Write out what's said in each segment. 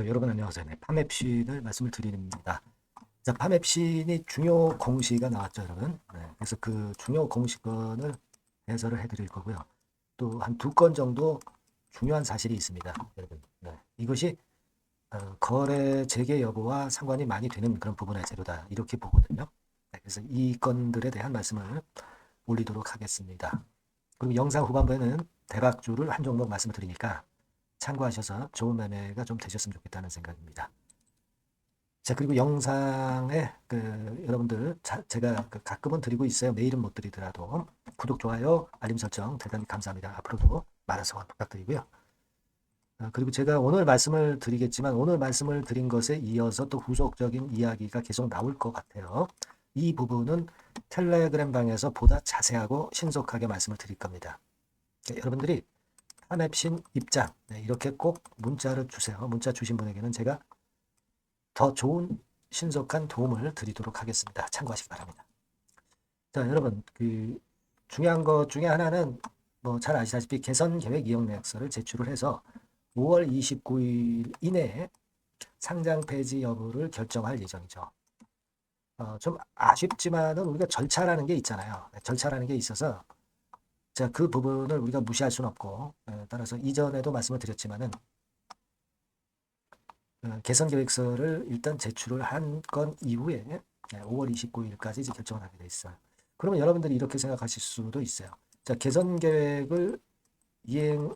네, 여러분 안녕하세요. 네, 파맵신을 말씀을 드립니다. 자, 파맵신이 중요 공시가 나왔죠, 여러분. 네, 그래서 그 중요 공시권을 해설을 해드릴 거고요. 또 한 두 건 정도 중요한 사실이 있습니다, 여러분. 네, 이것이 어, 거래 재개 여부와 상관이 많이 되는 그런 부분의 재료다 이렇게 보거든요. 네, 그래서 이 건들에 대한 말씀을 올리도록 하겠습니다. 그리고 영상 후반부에는 대박주를 한 종목 말씀을 드리니까 참고하셔서 좋은 매매가 좀 되셨으면 좋겠다는 생각입니다. 자, 그리고 영상에 그 여러분들 자, 제가 그 가끔은 드리고 있어요. 매일은 못 드리더라도 구독, 좋아요, 알림 설정 대단히 감사합니다. 앞으로도 많은 성원 부탁드리고요. 아, 그리고 제가 오늘 말씀을 드리겠지만 오늘 말씀을 드린 것에 이어서 또 후속적인 이야기가 계속 나올 것 같아요. 이 부분은 텔레그램 방에서 보다 자세하고 신속하게 말씀을 드릴 겁니다. 네, 여러분들이 한앱신 입장 네, 이렇게 꼭 문자를 주세요. 문자 주신 분에게는 제가 더 좋은 신속한 도움을 드리도록 하겠습니다. 참고하시기 바랍니다. 자, 여러분 그 중요한 것 중에 하나는 뭐 잘 아시다시피 개선 계획 이용 내역서를 제출을 해서 5월 29일 이내에 상장 폐지 여부를 결정할 예정이죠. 어, 좀 아쉽지만은 우리가 절차라는 게 있잖아요. 네, 절차라는 게 있어서 자, 그 부분을 우리가 무시할 수는 없고, 에, 따라서 이전에도 말씀을 드렸지만은, 어, 개선 계획서를 일단 제출을 한 건 이후에 예, 5월 29일까지 이제 결정을 하게 돼 있어요. 그러면 여러분들이 이렇게 생각하실 수도 있어요. 자, 개선 계획을 이행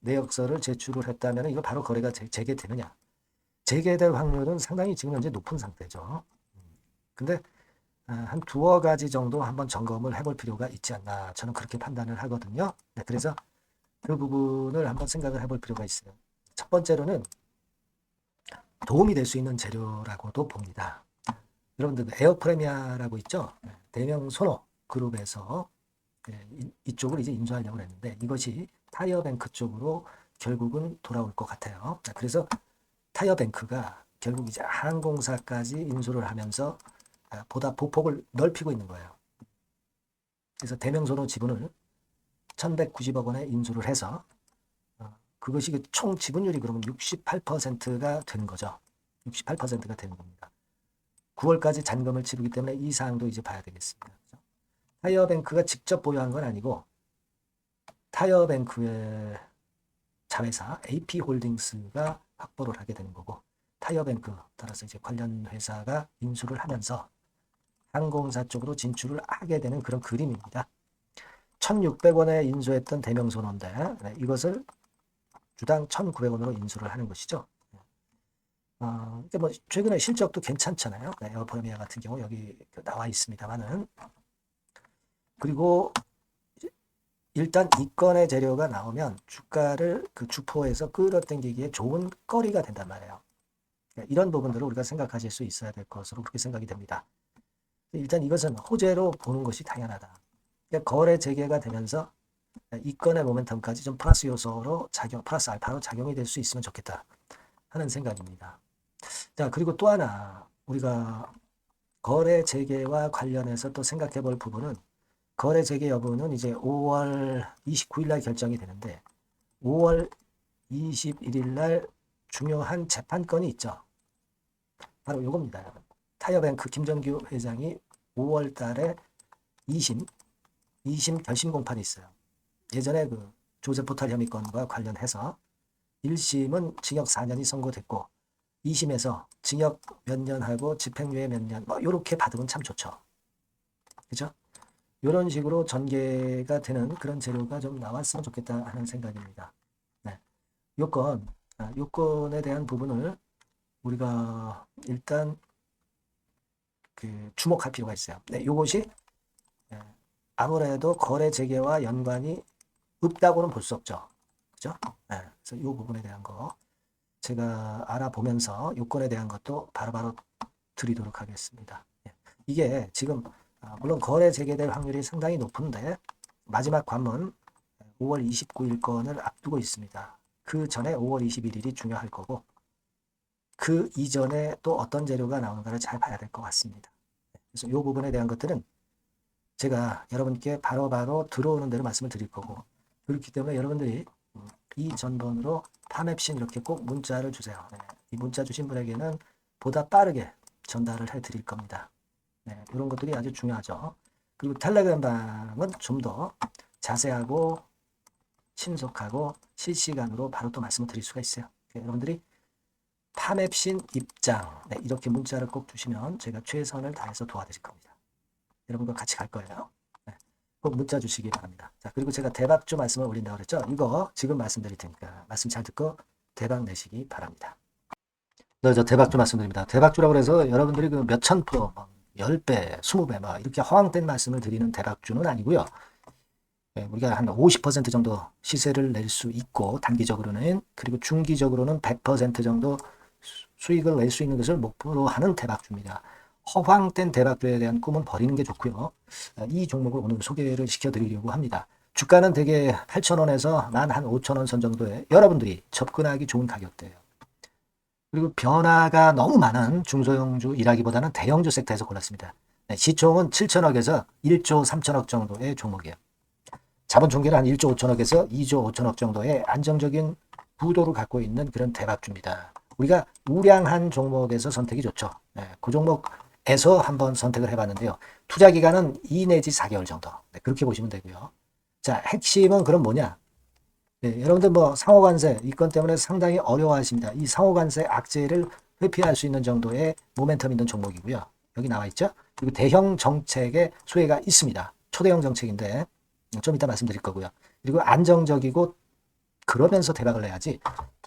내역서를 제출을 했다면 이거 바로 거래가 재, 재개되느냐? 재개될 확률은 상당히 지금 현재 높은 상태죠. 음, 근데 아, 한 두어 가지 정도 한번 점검을 해볼 필요가 있지 않나 저는 그렇게 판단을 하거든요. 네, 그래서 그 부분을 한번 생각을 해볼 필요가 있어요. 첫 번째로는 도움이 될 수 있는 재료라고도 봅니다. 여러분들 그 에어프레미아라고 있죠? 네, 대명 소노 그룹에서 네, 이- 이쪽을 이제 인수하려고 했는데 이것이 타이어뱅크 쪽으로 결국은 돌아올 것 같아요. 자, 그래서 타이어뱅크가 결국 이제 항공사까지 인수를 하면서 아, 보다 보폭을 넓히고 있는 거예요. 그래서 대명소노 지분을 1190억 원에 인수를 해서 어, 그것이 그총 지분율이 그러면 68%가 되는 거죠. 68%가 되는 겁니다. 9월까지 잔금을 치르기 때문에 이 사항도 이제 봐야 되겠습니다. 그죠? 타이어뱅크가 직접 보유한 건 아니고 타이어뱅크의 자회사 AP홀딩스가 확보를 하게 되는 거고 타이어뱅크 따라서 이제 관련 회사가 인수를 하면서 항공사 쪽으로 진출을 하게 되는 그런 그림입니다. 1,600원에 인수했던 대명소노인데 네, 이것을 주당 1,900원으로 인수를 하는 것이죠. 어, 근데 뭐 최근에 실적도 괜찮잖아요. 네, 에어프레미아 같은 경우 여기 그 나와 있습니다만은 그리고 일단 이 건의 재료가 나오면 주가를 그 주포에서 끌어당기기에 좋은 거리가 된단 말이에요. 그러니까 이런 부분들을 우리가 생각하실 수 있어야 될 것으로 그렇게 생각이 됩니다. 일단 이것은 호재로 보는 것이 당연하다. 그러니까 거래 재개가 되면서 이 건의 모멘텀까지 좀 플러스 요소로 작용, 플러스 알파로 작용이 될 수 있으면 좋겠다 하는 생각입니다. 자, 그리고 또 하나 우리가 거래 재개와 관련해서 또 생각해 볼 부분은 거래 재개 여부는 이제 5월 29일 날 결정이 되는데 5월 21일 날 중요한 재판건이 있죠. 바로 이겁니다. 타이어뱅크 김정규 회장이 5월 달에 2심, 2심 결심 공판이 있어요. 예전에 그 조세 포탈 혐의건과 관련해서 1심은 징역 4년이 선고됐고 2심에서 징역 몇 년하고 집행유예 몇 년, 뭐 요렇게 받으면 참 좋죠. 그죠? 이런 식으로 전개가 되는 그런 재료가 좀 나왔으면 좋겠다 하는 생각입니다. 네. 요건, 아, 요건에 대한 부분을 우리가 일단 그 주목할 필요가 있어요. 네, 요것이 예, 아무래도 거래 재개와 연관이 없다고는 볼 수 없죠. 그죠? 네, 그래서 이 부분에 대한 거 제가 알아보면서 요건에 대한 것도 바로바로 드리도록 하겠습니다. 예. 이게 지금 아, 물론 거래 재개될 확률이 상당히 높은데 마지막 관문 5월 29일 건을 앞두고 있습니다. 그 전에 5월 21일이 중요할 거고 그 이전에 또 어떤 재료가 나오는가를 잘 봐야 될 것 같습니다. 그래서 이 부분에 대한 것들은 제가 여러분께 바로바로 들어오는 대로 말씀을 드릴 거고 그렇기 때문에 여러분들이 음, 이 전번으로 파맵신 이렇게 꼭 문자를 주세요. 네. 이 문자 주신 분에게는 보다 빠르게 전달을 해 드릴 겁니다. 네, 이런 것들이 아주 중요하죠. 그리고 텔레그램 방은 좀 더 자세하고 신속하고 실시간으로 바로 또 말씀을 드릴 수가 있어요. 네, 여러분들이 파맵신 입장 네, 이렇게 문자를 꼭 주시면 제가 최선을 다해서 도와드릴 겁니다. 여러분과 같이 갈 거예요. 네, 꼭 문자 주시기 바랍니다. 자 그리고 제가 대박주 말씀을 올린다고 그랬죠. 이거 지금 말씀드릴 테니까 말씀 잘 듣고 대박 내시기 바랍니다. 네, 저 대박주 말씀드립니다. 대박주라고 해서 여러분들이 그 몇천 프로, 뭐 10배, 20배 막 이렇게 허황된 말씀을 드리는 대박주는 아니고요. 예, 우리가 한 50% 정도 시세를 낼 수 있고 단기적으로는 그리고 중기적으로는 100% 정도 수- 수익을 낼 수 있는 것을 목표로 하는 대박주입니다. 허황된 대박주에 대한 꿈은 버리는 게 좋고요. 아, 이 종목을 오늘 소개를 시켜드리려고 합니다. 주가는 대개 8,000원에서 만한 5,000원 선 정도에 여러분들이 접근하기 좋은 가격대예요. 그리고 변화가 너무 많은 중소형주 일하기보다는 대형주 섹터에서 골랐습니다. 네, 시총은 7천억에서 1조 3천억 정도의 종목이에요. 자본 총계는 한 1조 5천억에서 2조 5천억 정도의 안정적인 부도를 갖고 있는 그런 대박주입니다. 우리가 우량한 종목에서 선택이 좋죠. 네, 그 종목에서 한번 선택을 해봤는데요. 투자 기간은 2 내지 4개월 정도. 네, 그렇게 보시면 되고요. 자, 핵심은 그럼 뭐냐? 네, 여러분들 뭐 상호관세 이 건 때문에 상당히 어려워하십니다. 이 상호관세 악재를 회피할 수 있는 정도의 모멘텀 있는 종목이고요. 여기 나와 있죠. 그리고 대형 정책의 수혜가 있습니다. 초대형 정책인데 좀 이따 말씀드릴 거고요. 그리고 안정적이고 그러면서 대박을 내야지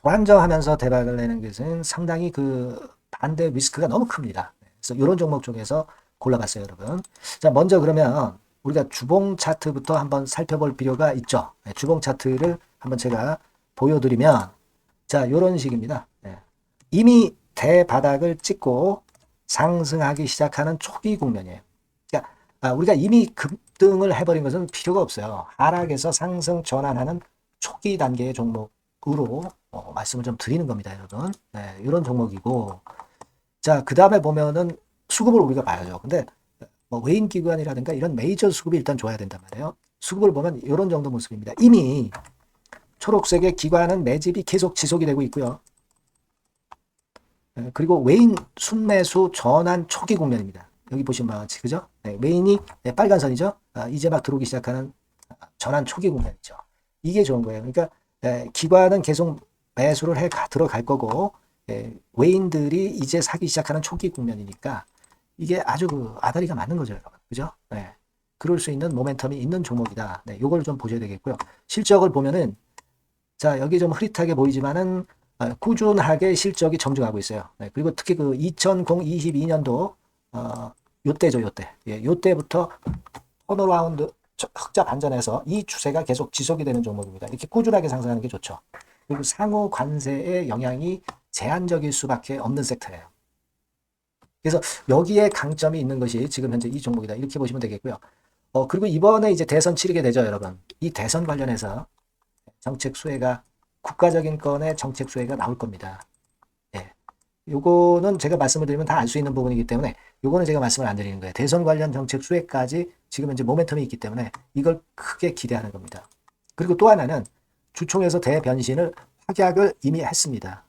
불안정하면서 대박을 내는 것은 상당히 그 반대 리스크가 너무 큽니다. 그래서 이런 종목 중에서 골라봤어요, 여러분. 자, 먼저 그러면 우리가 주봉 차트부터 한번 살펴볼 필요가 있죠. 네, 주봉 차트를 한번 제가 보여드리면 자, 이런 식입니다. 네. 이미 대바닥을 찍고 상승하기 시작하는 초기 국면이에요. 그러니까 아, 우리가 이미 급등을 해버린 것은 필요가 없어요. 하락에서 상승 전환하는 초기 단계의 종목으로 어, 말씀을 좀 드리는 겁니다, 여러분. 네, 이런 종목이고 자, 그 다음에 보면은 수급을 우리가 봐야죠. 근데 뭐 외인 기관이라든가 이런 메이저 수급이 일단 좋아야 된단 말이에요. 수급을 보면 이런 정도 모습입니다. 이미 초록색의 기관은 매집이 계속 지속이 되고 있고요. 예, 그리고 외인 순매수 전환 초기 국면입니다. 여기 보시면 같이 그죠? 네, 외인이 네, 빨간 선이죠. 아, 이제 막 들어오기 시작하는 아, 전환 초기 국면이죠. 이게 좋은 거예요. 그러니까 예, 기관은 계속 매수를 해 가- 들어갈 거고 예, 외인들이 이제 사기 시작하는 초기 국면이니까 이게 아주 그 아다리가 맞는 거죠, 여러분. 그죠? 네. 그럴 수 있는 모멘텀이 있는 종목이다. 네, 요걸 좀 보셔야 되겠고요. 실적을 보면은 자, 여기 좀 흐릿하게 보이지만은 아, 꾸준하게 실적이 점증하고 있어요. 네, 그리고 특히 그 2022년도 어, 요때죠, 요때. 예, 요때부터 턴어라운드 저- 흑자 반전해서 이 추세가 계속 지속이 되는 종목입니다. 이렇게 꾸준하게 상승하는 게 좋죠. 그리고 상호 관세의 영향이 제한적일 수밖에 없는 섹터예요. 그래서 여기에 강점이 있는 것이 지금 현재 이 종목이다. 이렇게 보시면 되겠고요. 어, 그리고 이번에 이제 대선 치르게 되죠, 여러분. 이 대선 관련해서 정책 수혜가 국가적인 건의 정책 수혜가 나올 겁니다. 예. 요거는 제가 말씀을 드리면 다 알 수 있는 부분이기 때문에 요거는 제가 말씀을 안 드리는 거예요. 대선 관련 정책 수혜까지 지금 현재 모멘텀이 있기 때문에 이걸 크게 기대하는 겁니다. 그리고 또 하나는 주총에서 대변신을 확약을 이미 했습니다.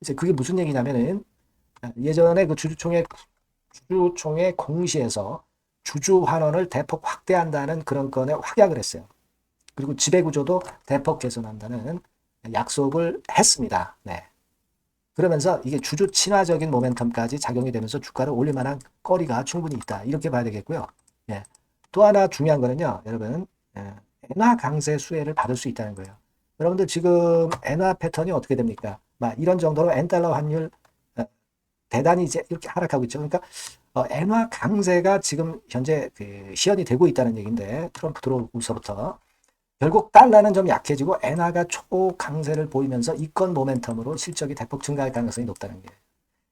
이제 그게 무슨 얘기냐면은 예전에 그 주주총회 주주총회 공시에서 주주 환원을 대폭 확대한다는 그런 건에 확약을 했어요. 그리고 지배 구조도 대폭 개선한다는 약속을 했습니다. 네. 그러면서 이게 주주 친화적인 모멘텀까지 작용이 되면서 주가를 올릴 만한 거리가 충분히 있다. 이렇게 봐야 되겠고요. 예. 또 하나 중요한 거는요, 여러분, 예. 엔화 강세 수혜를 받을 수 있다는 거예요. 여러분들 지금 엔화 패턴이 어떻게 됩니까? 막 이런 정도로 엔달러 환율 어, 대단히 이제 이렇게 하락하고 있죠. 그러니까 어, 엔화 강세가 지금 현재 그 시연이 되고 있다는 얘기인데 트럼프 들어오고서부터 결국 달러는 좀 약해지고 엔화가 초강세를 보이면서 이권 모멘텀으로 실적이 대폭 증가할 가능성이 높다는 게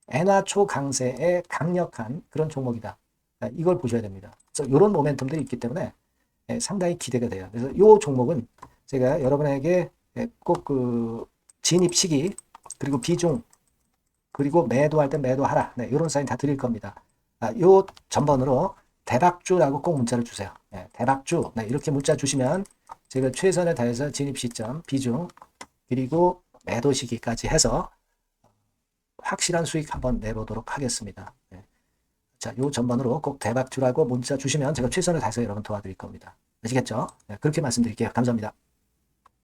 엔화 초강세의 강력한 그런 종목이다. 아, 이걸 보셔야 됩니다. 그래서 이런 모멘텀들이 있기 때문에 예, 상당히 기대가 돼요. 그래서 이 종목은 제가 여러분에게 꼭 그 진입 시기 그리고 비중 그리고 매도할 때 매도하라 네, 이런 사인 다 드릴 겁니다. 아, 요 전번으로 대박주라고 꼭 문자를 주세요. 네, 대박주 네, 이렇게 문자 주시면 제가 최선을 다해서 진입 시점, 비중 그리고 매도 시기까지 해서 확실한 수익 한번 내보도록 하겠습니다. 네. 자, 요 전반으로 꼭 대박 주라고 문자 주시면 제가 최선을 다해서 여러분 도와드릴 겁니다. 아시겠죠? 네, 그렇게 말씀드릴게요. 감사합니다.